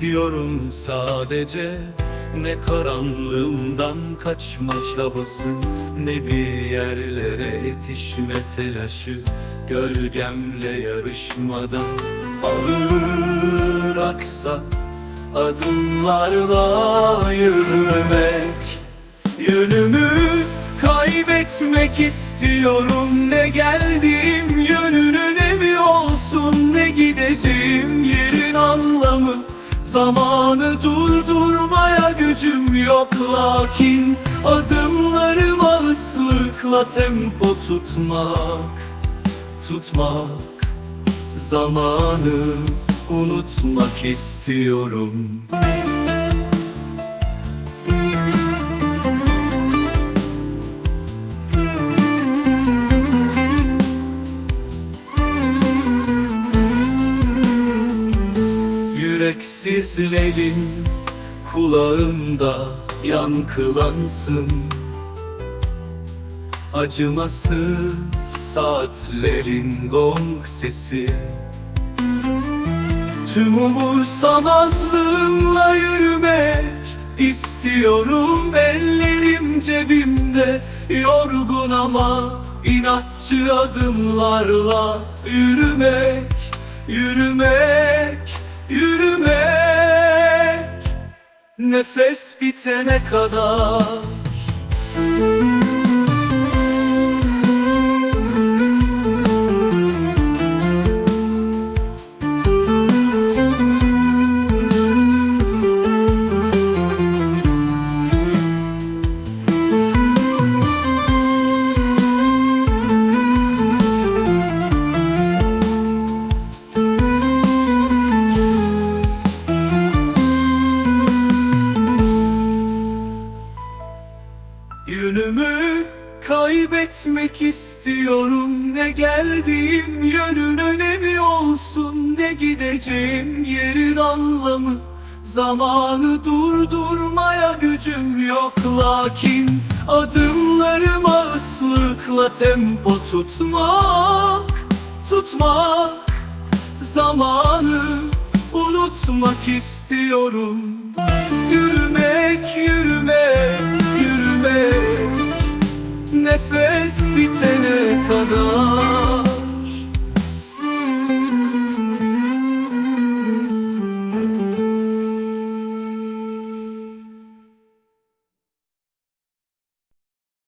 istiyorum sadece. Ne karanlığımdan kaçma çabası Ne bir yerlere yetişme telaşı. Gölgemle yarışmadan Ağır aksa adımlarla yürümek. Yönümü kaybetmek istiyorum Ne geldiğim Zamanı durdurmaya gücüm yok Lakin adımlarıma ıslıkla tempo tutmak Tutmak. Zamanı unutmak istiyorum Yüreksizlerin kulağımda yankılansın. Acımasız saatlerin gong sesi. Tüm umursamazlığımla yürümek istiyorum. Ellerim cebimde yorgun ama inatçı adımlarla Yürümek, yürümek Nefes bitene kadar Yönümü kaybetmek istiyorum. Ne geldiğim yönün önemi olsun Ne gideceğim yerin anlamı. Zamanı durdurmaya gücüm yok Lakin adımlarıma ıslıkla tempo tutmak Tutmak. Zamanı unutmak istiyorum. Yürümek, yürümek,